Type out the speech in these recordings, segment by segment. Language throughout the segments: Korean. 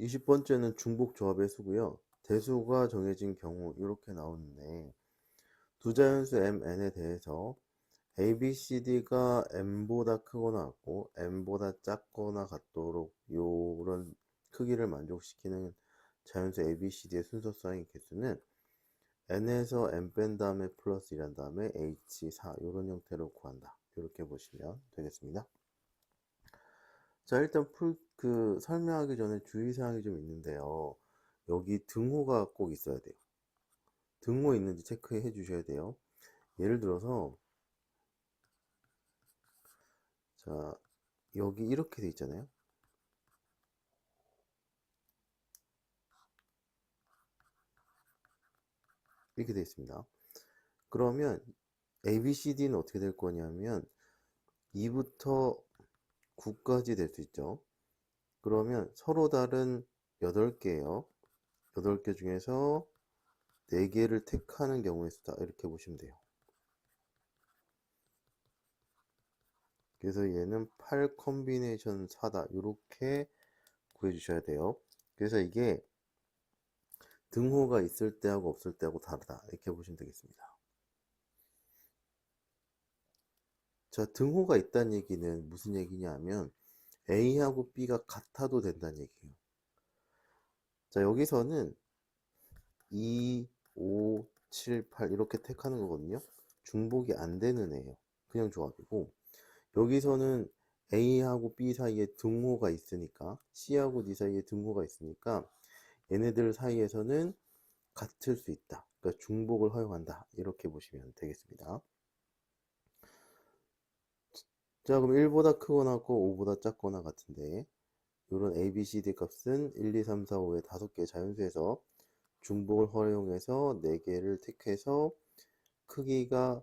20번째는 중복 조합의 수고요. 대수가 정해진 경우 이렇게 나오는데 두 자연수 m, n에 대해서 a, b, c, d가 m보다 크거나 같고 m보다 작거나 같도록 요런 크기를 만족시키는 자연수 a, b, c, d의 순서쌍의 개수는 n에서 m 뺀 다음에 플러스 1한 다음에 h 4 이런 형태로 구한다. 이렇게 보시면 되겠습니다. 자 일단 풀, 그 설명하기 전에 주의사항이 좀 있는데요. 여기 등호가 꼭 있어야 돼요. 등호 있는지 체크해 주셔야 돼요. 예를 들어서 자 여기 이렇게 돼 있잖아요. 이렇게 돼 있습니다. 그러면 A, B, C, D는 어떻게 될 거냐면 2부터 9까지 될 수 있죠. 그러면 서로 다른 8개예요. 8개 중에서 4개를 택하는 경우의 수다. 이렇게 보시면 돼요. 그래서 얘는 8 컨비네이션 4다. 이렇게 구해주셔야 돼요. 그래서 이게 등호가 있을 때하고 없을 때하고 다르다. 이렇게 보시면 되겠습니다. 자, 등호가 있다는 얘기는 무슨 얘기냐면 A하고 B가 같아도 된다는 얘기예요. 자, 여기서는 2, 5, 7, 8 이렇게 택하는 거거든요. 중복이 안 되는 애예요. 그냥 조합이고 여기서는 A하고 B 사이에 등호가 있으니까 C하고 D 사이에 등호가 있으니까 얘네들 사이에서는 같을 수 있다. 그러니까 중복을 허용한다. 이렇게 보시면 되겠습니다. 자, 그럼 1보다 크거나 같고 5보다 작거나 같은데 이런 A, B, C, D 값은 1, 2, 3, 4, 5의 5개 자연수에서 중복을 허용해서 4개를 택해서 크기가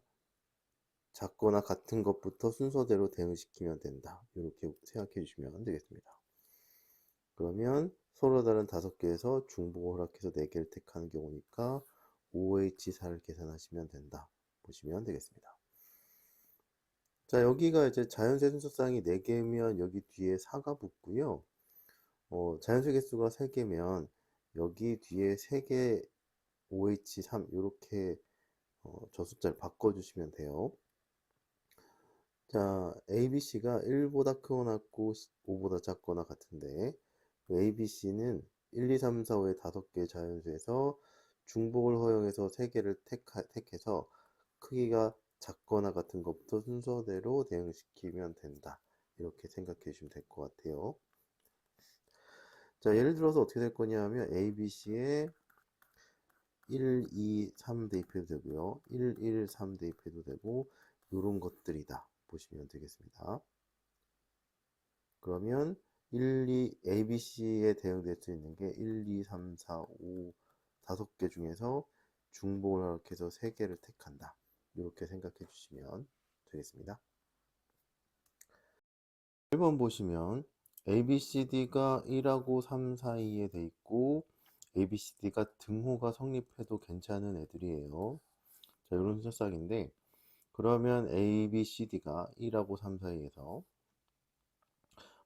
작거나 같은 것부터 순서대로 대응시키면 된다. 이렇게 생각해 주시면 되겠습니다. 그러면 서로 다른 5개에서 중복을 허락해서 4개를 택하는 경우니까 OH4를 계산하시면 된다. 보시면 되겠습니다. 자, 여기가 이제 자연수 순서쌍이 4개면 여기 뒤에 4가 붙고요. 어, 자연수 개수가 3개면 여기 뒤에 3개 OH3 이렇게 어, 저 숫자를 바꿔주시면 돼요. 자, ABC가 1보다 크거나 같고 5보다 작거나 같은데 ABC는 1, 2, 3, 4, 5의 5개 자연수에서 중복을 허용해서 3개를 택하, 택해서 크기가 작거나 같은 것부터 순서대로 대응시키면 된다. 이렇게 생각해 주시면 될 것 같아요. 자, 예를 들어서 어떻게 될 거냐면 A, B, C에 1, 2, 3 대입해도 되고요. 1, 1, 3 대입해도 되고 이런 것들이다. 보시면 되겠습니다. 그러면 1, 2, A, B, C에 대응될 수 있는 게 1, 2, 3, 4, 5, 5개 중에서 중복을 허락해서 3개를 택한다. 이렇게 생각해 주시면 되겠습니다. 1번 보시면 ABCD가 1하고 3 사이에 돼 있고 ABCD가 등호가 성립해도 괜찮은 애들이에요. 자, 이런 순서싹인데 그러면 ABCD가 1하고 3 사이에서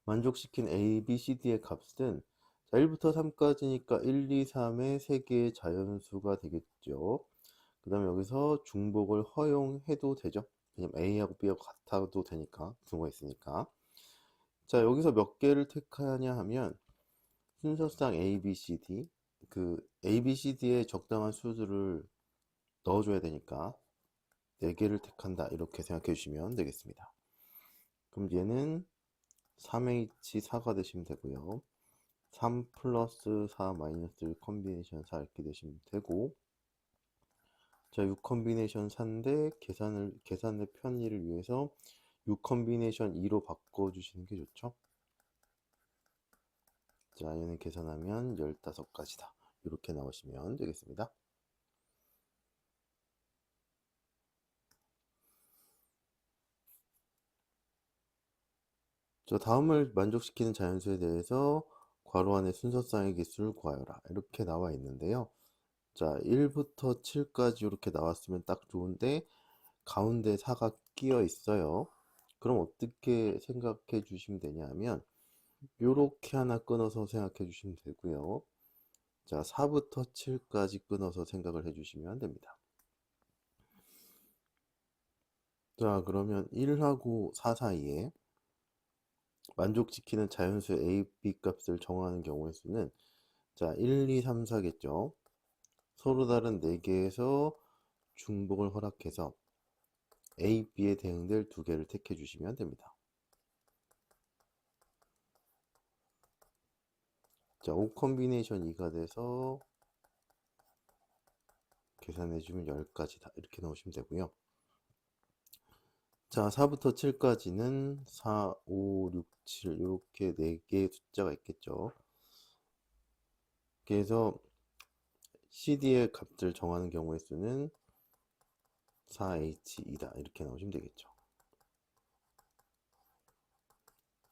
만족시킨 ABCD의 값은 자, 1부터 3까지니까 1, 2, 3의 3개의 자연수가 되겠죠. 그 다음에 여기서 중복을 허용해도 되죠. 왜냐면 A하고 B하고 같아도 되니까 등호가 있으니까. 자 여기서 몇 개를 택하냐 하면 순서상 A, B, C, D. 그 A, B, C, D의 적당한 수들을 넣어줘야 되니까 4개를 택한다 이렇게 생각해 주시면 되겠습니다. 그럼 얘는 3H4가 되시면 되고요. 3 플러스 4 마이너스 1 컨비네이션 4 이렇게 되시면 되고 자, 6 컨비네이션 4인데 계산을 계산의 편의를 위해서 6 컨비네이션 2로 바꿔 주시는 게 좋죠. 자, 얘는 계산하면 15가지다. 이렇게 나오시면 되겠습니다. 자, 다음을 만족시키는 자연수에 대해서 괄호 안의 순서쌍의 개수를 구하여라. 이렇게 나와 있는데요. 자, 1부터 7까지 이렇게 나왔으면 딱 좋은데 가운데 4가 끼어 있어요. 그럼 어떻게 생각해 주시면 되냐 하면 요렇게 하나 끊어서 생각해 주시면 되고요. 자, 4부터 7까지 끊어서 생각을 해 주시면 됩니다. 자, 그러면 1하고 4 사이에 만족시키는 자연수 a, b 값을 정하는 경우의 수는 자, 1, 2, 3, 4겠죠. 서로 다른 4개에서 중복을 허락해서 a, b에 대응될 두 개를 택해 주시면 됩니다. 자, 5 컨비네이션 2가 돼서 계산해 주면 10가지 다 이렇게 넣으시면 되고요. 자, 4부터 7까지는 4, 5, 6, 7 이렇게 4개의 숫자가 있겠죠. 그래서 CD의 값을 정하는 경우의 수는 4H2다 이렇게 나오시면 되겠죠.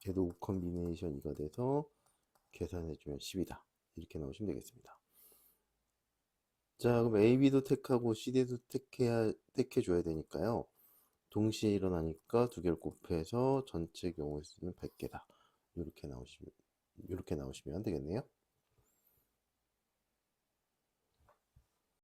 얘도 5 컨비네이션 2가 돼서 계산해주면 10이다 이렇게 나오시면 되겠습니다. 자, 그럼 AB도 택하고 CD도 택해야, 택해줘야 되니까요. 동시에 일어나니까 두 개를 곱해서 전체 경우의 수는 100개다. 이렇게 나오시면, 이렇게 나오시면 되겠네요.